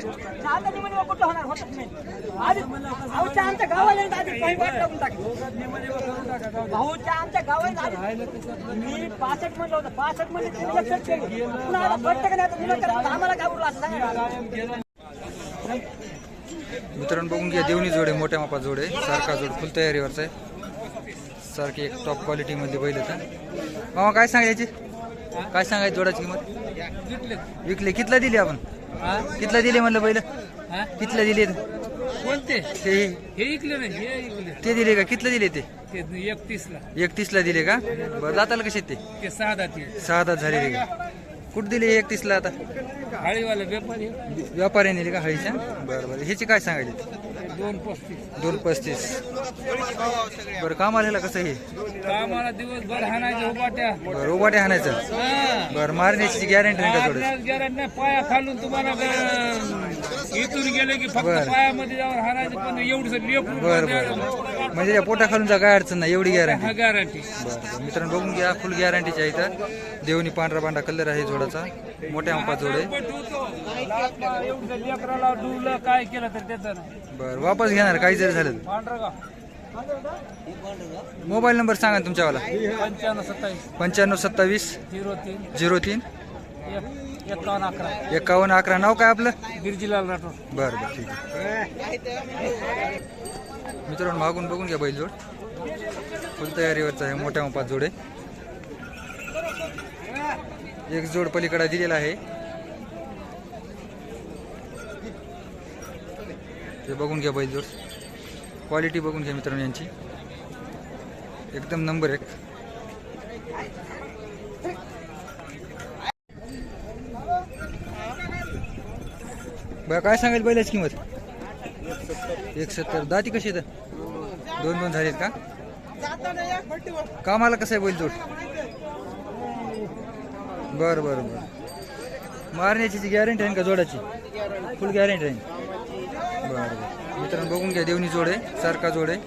आता निमणी मग होणार? होतच नाही. आधी भाऊच्या आमच्या गावाला आधी काही वाट टाकून टाकली भाऊच्या आमच्या गावाला आधी मी पासष्ट म्हणलं होतं. पासष्ट म्हणजे तीन लक्षात केलं पुन्हा आता पडतं का नाही आता तुला आम्हाला काय उरलं असं सांगा. मित्रांनो बघून घ्या देवणी जोडे मोठ्या मापा जोडे. सारखा जोड फुल तयारीवरचा आहे. सारखी एक टॉप क्वालिटी मध्ये बैल होता मामा काय सांगायची? काय सांगायची जोडाची किंमत? विकले. कितला दिली आपण? कितला दिले म्हणलं बैल कितला दिले? कोणते? ते. हे इकले नाही हे इकले. ते दिले का? कितला दिले ते? एकतीस ला एकतीसला दिले का? बरं जाताला कसे ते? सहा दाती सहा तास झालेले का कुठं दिले एकतीसला आता? हाळीवाला व्यापारी. नेले का हळीच्या? बरं बरं. ह्याची काय सांगायची? दोन पस्तीस. दोन पस्तीस. बरं काम आलेला कसं हे कामाला दिवसभर हाणायचे उपाट्या बरं उभाटे आणायचं हा. बरं मारण्याची गॅरंटी नाही का थोडं आपल्याला गॅरंटी नाही पाया खालून तुम्हाला इथून गेले की फक्त बरं. पायामध्ये जाऊन हाणायचे पण एवढंच बरं बरं. म्हणजे त्या पोटा खालूनचा काय अडचण नाही एवढी गॅरंटी हा गॅरंटी बरं मित्रांनो बघून घ्या फुल गॅरंटीची आहे इथं. देवणी पांढरा पांढरा कलर आहे जोडाचा. मोठ्या अंपा जोड आहे. एवढं लेकराला डुलं काय केलं तर त्याचं नाही. बरं वापस घेणार काही जरी झालं तर. मोबाईल नंबर सांगा ना तुमच्यावाला. पंच्याण्णव सत्तावीस पंच्याण्णव सत्तावीस झिरो तीन झिरो तीन एक एकावन्न अकरा. एकावन्न अकरा नाव काय आपलं? बिरजीलाल राठोड. बरं बरं ठीक आहे. मित्रांनो मागून बघून घ्या बैल जोड फुल तयारीवरचा आहे मोठ्या मापात जोड आहे. एक जोड पलीकडे दिलेला आहे. ते बघून घ्या बैल जोड क्वालिटी बघून घ्या मित्रांनो यांची. एकदम नंबर एक. बरं काय सांगेल बैलाची किंमत? एक सत्तर दाती कशी आहेत? दोन दोन झालेत का? कामाला कसं आहे बैल जोड बरं बरं बरं. मारण्याची जी गॅरंटी आहे का जोडाची? फुल गॅरंटी आहे. बरं बरं. मित्रांनो बघून घ्या देवणी जोड आहे सारखा जोड आहे.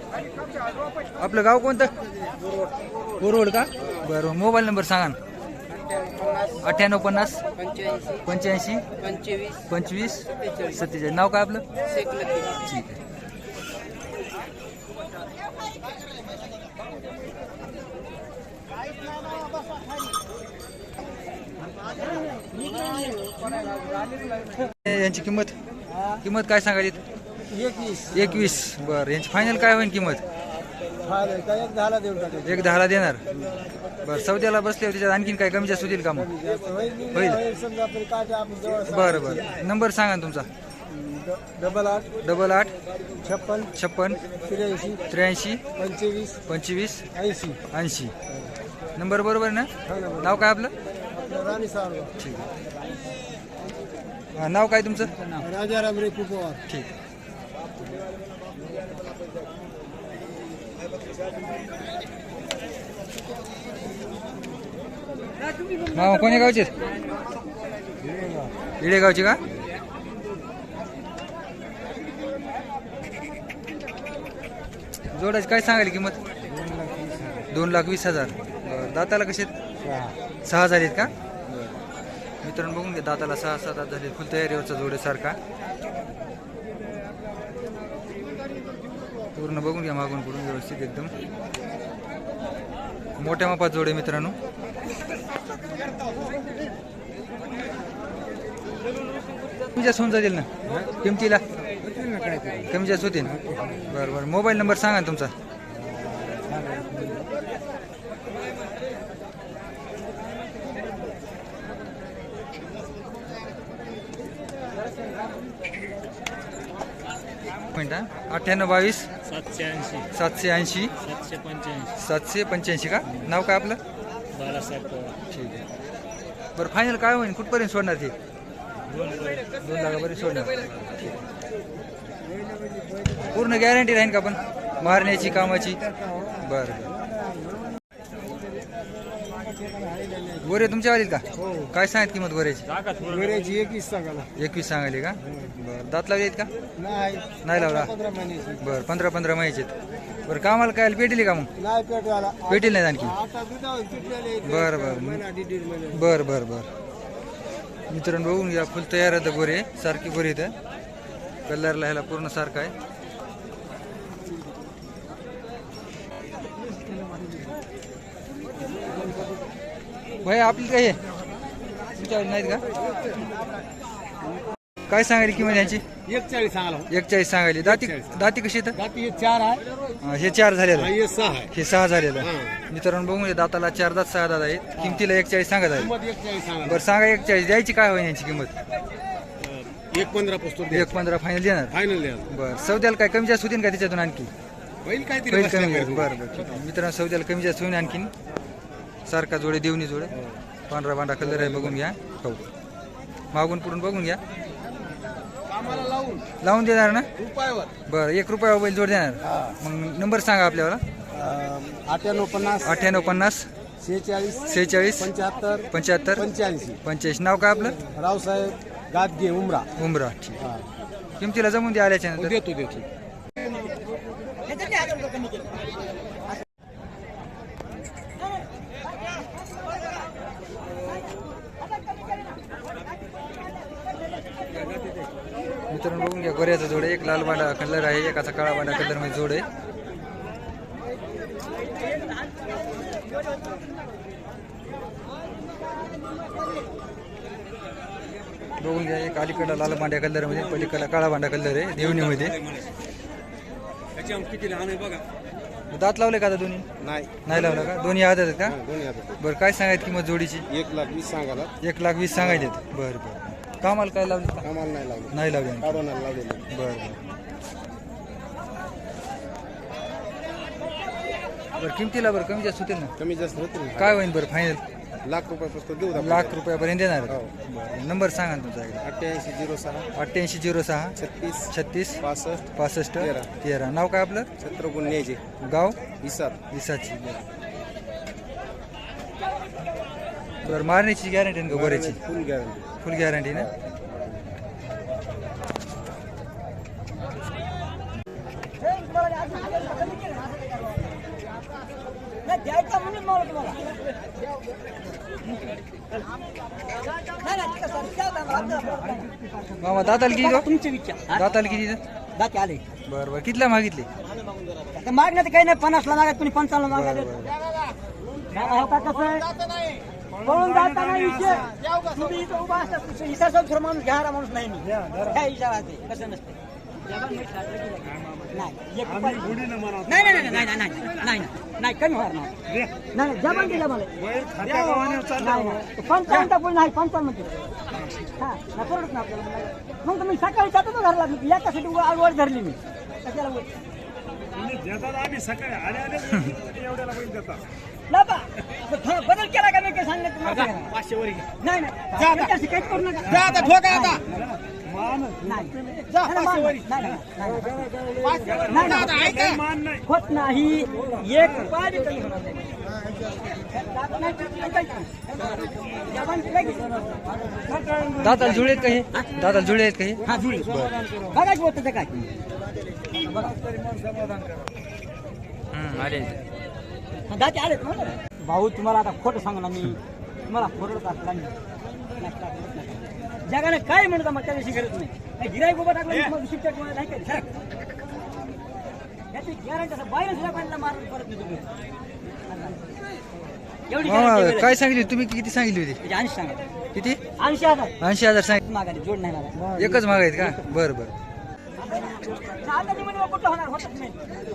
आपलं गाव कोणतं? कोरवड का? बरं मोबाईल नंबर सांगा ना. अठ्ठ्याण्णव पन्नास पंच्याऐंशी पंचवीस सत्तेचाळीस. नाव काय आपलं? ठीक आहे. यांची किंमत? किंमत काय सांगायची? एकवीस. एकवीस. बरं यांची फायनल काय होईल किंमत? एक झाला देऊन टाकायचं एक दहाला देणार. बरं सौद्याला बसल्यावर त्याच्यात आणखीन काय कमी जास्त होतील का मग? होईल. समजा आपण काय ते आपण जवळ बरं बरं. नंबर सांगा ना तुमचा. डबल आठ डबल आठ. छप्पन छप्पन. त्र्याऐंशी त्र्याऐंशी. पंचवीस पंचवीस. ऐंशी. ऐंशी. नंबर बरोबर ना? नाव काय आपलं? राणी सावरगाव ठीक आहे. नाव काय तुमचं? राजाराम रेपू पवार. ठीक. आहे मामा कोण्या गावचे इडेगावचे का? जोडाची काय सांगायला किंमत? दोन लाख वीस हजार. बरं दाताला कसे सहा. झालेत का? मित्रांनो बघून घ्या दाताला सहा सात दात झाले फुल तयारीवरचा जोड सारखा. पूर्ण बघून घ्या मागून पुढून व्यवस्थित एकदम. मोठ्या मापात जोड मित्रांनो. जास्त होऊन जातील ना? किमतीला? कमी जास्त होतील. बरं बरं. मोबाईल नंबर सांगा ना तुमचा. अठ्ठ्याण्णव बावीस? सातशे ऐंशी. सातशे ऐंशी. सातशे पंच्याऐंशी. सातशे पंच्याऐंशी का? नाव काय आपलं? बाळासाहेब ठीक आहे. बरं फायनल काय होईल कुठपर्यंत सोडणार ते? दोन लाखापर्यंत सोडणार. ठीक. पूर्ण गॅरंटी राहील का पण? मारण्याची कामाची? बरं बरं. गोरे तुमच्या आलीत का? काय सांगत किंमत गोऱ्याची? वेळेची एकवीस सांगाला एकवीस सांगायली का? बरं. दात लावले आहेत का? नाही. नाही लावला. बरं पंधरा पंधरा महिन्याचे आहेत. बरं कामाला काय पेटेली का मग? पेटेल नाही आणखी? बरं बरं. बरं बरं बरं. मित्रांनो बघून घ्या. फुल तयार आहे गोरे. सारखी गोरे इथं. कलरला ह्याला पूर्ण सारखा आहे. भाई आपली काय आहे तुमच्याकडे नाहीत का? काय सांगायली किंमत यांची? एक चाळीस सांगाला एकचाळीस सांगायली. दाती दाती कशी येतं जाती हे चार आहे. हा, हे चार झालेलं आहे. हे सहा आहे. हे सहा झालेलं आहे. मित्रांनो बघून घ्या, दाताला चार दात सहा दात आहेत. किमतीला एकचाळीस सांगत आहे किंमत एक चाळीस बरं सांगा एकचाळीस. द्यायची काय होईल यांची किंमत? एक पंधरा पुस्तक एक पंधरा फायनल देणार. फायनल द्या बरं सौद्याला काय कमी जास्त होतील का त्याच्यातून आणखी? होईल काय होईल कमी. जास्त बरं बरं ठीक आहे. मित्रांनो सौद्याला कमी जास्त होईल आणखीन. सारखा जोडे देवणी जोडे. पांढरा पांढरा कलर आहे बघून घ्या. हो. मागून पुढून बघून घ्या. कामाला लावून. लावून देणार ना? रुपयावर. बरं एक रुपया मोबाईल जोड देणार. मग नंबर सांगा आपल्याला अठ्ठ्याण्णव पन्नास अठ्ठ्याण्णव पन्नास शेहेचाळीस सेहेचाळीस पंच्याहत्तर पंच्याहत्तर पंच्याऐंशी. पंच्याऐंशी. नाव काय आपलं? रावसाहेब. गादगे उमरा. उमरा ठीक. किमतीला जमून द्या आल्याच्यानंतर? देतो देतो. मित्रांनो बघून घ्या गोऱ्याचा जोड आहे एक लाल बांडा कलर आहे एकाचा काळा बांडा कलरमध्ये जोड आहे. बघून घ्या एक अलीकडला लाल बांड्या कलरमध्ये पलीकडला काळा बांडा कलर आहे देवणीमध्ये किती लहान आहे बघा. दात लावले का आता दोन्ही? नाही. नाही लावला का? दोन्ही आदत आहेत का? दोन्ही बरं काय सांगायत किंमत जोडीची? एक लाख वीस सांगाला एक लाख वीस सांगायचे बरं बरं. कामाला काय लावले कामाला नाही लावलं. नाही लावले. काढवणार लावलेलं. बरं बरं. बरं किमतीला बरं कमी जास्त होतील ना? कमी जास्त होतील. काय होईल बरं फायनल लाख रुपये पुस्तक देऊ आपण. लाख रुपयापर्यंत देणार. हो. बरं नंबर सांगा ना तुमचा एकदा. अठ्ठ्याऐंशी झिरो सहा. अठ्ठ्याऐंशी झिरो सहा. छत्तीस. छत्तीस. पासष्ट. पासष्ट. तेरा. तेरा. नाव काय आपलं? छत्रगुण न्यायचे गाव? इसात इसाची बरं मारण्याची गॅरंटी ना गोऱ्याची? फुल गॅरंटी फुल गॅरंटी ना हे तुम्हाला अजून हजार रुपये कमी केले. नाही, द्यायचा म्हणून मला तुम्हाला नाही नाही. मामा दाताला किती गं? तुमचे विचार दाताला किती इथं? दाते आले बरं बरं कितीला मागितले आता मागण्यात काही नाही पन्नासला मागत कोणी पंचावन्न मागत बरं हो का कसं आहे पळून जाताना विषय तुम्ही इथं उभा असता इसा सब माणूस घ्यारा माणूस नाही मी काय इशारा ते कसं नसते नाही एक नाही नाही नाही नाही नाही नाही नाही नाही कमी होणार नाही. नाही जमा दिलं मला नाही नाही पंचावन्न टाकू नाही पंचावन्न दिलं हां नाही परवडत ना आपल्याला. मग तर मी. सकाळी जातो ना घरला याच्यासाठी वर धरली मी बदल केला का मी काय सांगण्यात नाही नाही. जा करू नका. आता होत नाही एक दादा जुळे काही दादा जुळे आहेत काही हा? जुळे. ते काय. भाऊ तुम्हाला आता खोटं सांगणार मी. तुम्हाला खोरड टाकला मी. जगाने काय म्हणत मग त्याविषयी गरज नाही. गिराई उभं टाकलं की नाही सरक. याची गॅरंटी असं बाहेर सुद्धा पाण्याला मारून परत नाही तुम्ही. एवढी काय सांगितली? तुम्ही किती सांगितली होती? म्हणजे ऐंशी सांगा किती? ऐंशी हजार. ऐंशी हजार सांगितले. मागायला जोड नाही मला एकच मागायत का? बरं बरं. आता निवडणूक कुठं होणार? होतच नाही.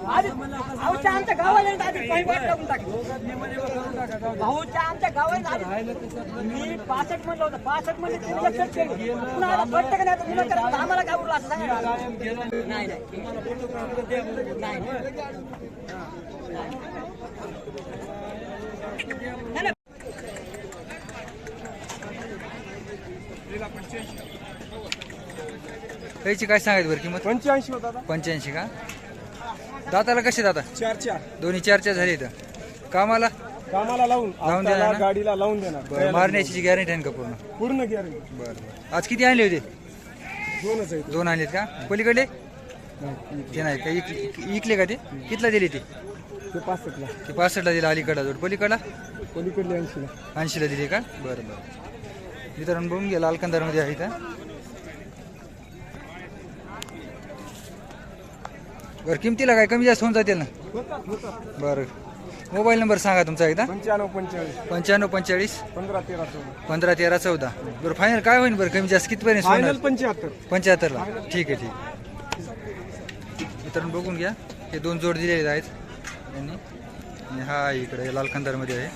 आधी भाऊच्या आमच्या गावाला आधी काही वाट टाकून टाकली भाऊच्या आमच्या गावाला आधी मी पासष्ट म्हणलं होतं. पासष्ट म्हणजे तीन लक्षात केलं पुन्हा आता पट्ट का नाही आता करत आम्हाला काय उरलं असं सांगा. नाही. नाही नाही. कायची काय सांगायची बरं किंमत? पंच्याऐंशी होता पंच्याऐंशी का? दाताला कसे दाता चार चार. दोन्ही चार चार झाले इथं. कामाला? कामाला लावून लावून देणार हाताला, ना? गाडीला लावून देणार. बरं मारण्याची गॅरंटी आहे का पूर्ण? पूर्ण गॅरंटी बरं आज किती आणले होते? दोनच आहेत. दोन आणलेत का? पलीकडले? ते नाही का इक- इकले का ते? कितला दिले ते? ते पासष्टला. ते पासष्टला दिला अलीकडला जोड. पलीकडला? पलीकडले ऐंशीला. ऐंशीला दिले का? बरं बरं. मित्रांनो बघून घ्या लाल कंदारमध्ये आहे इथं. बरं किमतीला काय? कमी जास्त होऊन जातील ना? बरं. मोबाईल नंबर सांगा तुमचा एकदा. पंच्याण्णव पंचेचाळीस. पंच्याण्णव पंचेचाळीस. पंधरा तेरा चौदा. पंधरा तेरा चौदा. बरं फायनल काय होईल बरं? कमी जास्त कितपर्यंत फायनल होणार पंच्याहत्तर. पंच्याहत्तरला. ठीक आहे ठीक आहे. मित्रांनो बघून घ्या. हे दोन जोड दिलेले आहेत. यांनी. आणि हा इकडे लाल कंदारमध्ये आहे.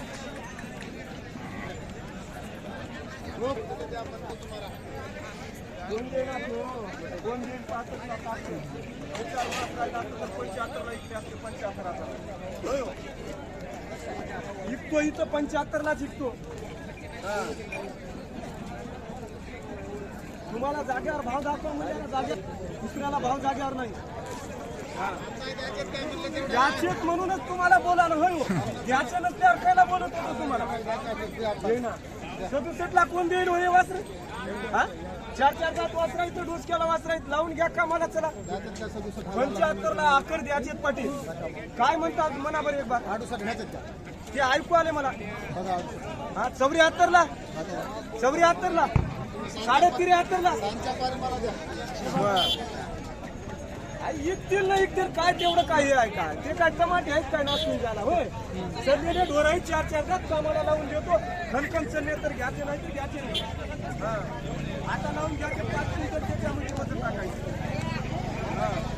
जिंकतो इथं पंच्याहत्तरला जिंकतो तुम्हाला जागेवर भाव दाखवा म्हणजे जागे दुसऱ्याला भाव जागेवर नाही. द्याचेच म्हणूनच तुम्हाला बोलायला होय याचे नसल्यावर कायला बोलत होतो तुम्हाला? हे ना कोण देईल होय हे हा? चार चार जात वासरा इथं डोस केला वासरा इथं लावून घ्या का मला चला. पंच्याहत्तरला आकर द्याचे पाटील. काय म्हणतात म्हणा बरं एक बार ते ऐकू आले मला. हा चौऱ्याहत्तरला? चौऱ्याहत्तरला? साडे त्र्याहत्तरला इकतील ना इकतील काय तेवढं काय हे आहे का ते काय टमाटे आहेत काय नासून झाला होय? सगळे ढोराही चार चार जात. कामाला लावून देतो. खनखन चलले तर घ्यायचे नाही तर घ्यायचे नाही. हा. आता लावून घ्यायचे पाच क्विंटल त्याच्यामध्ये वजन टाकायचं हा.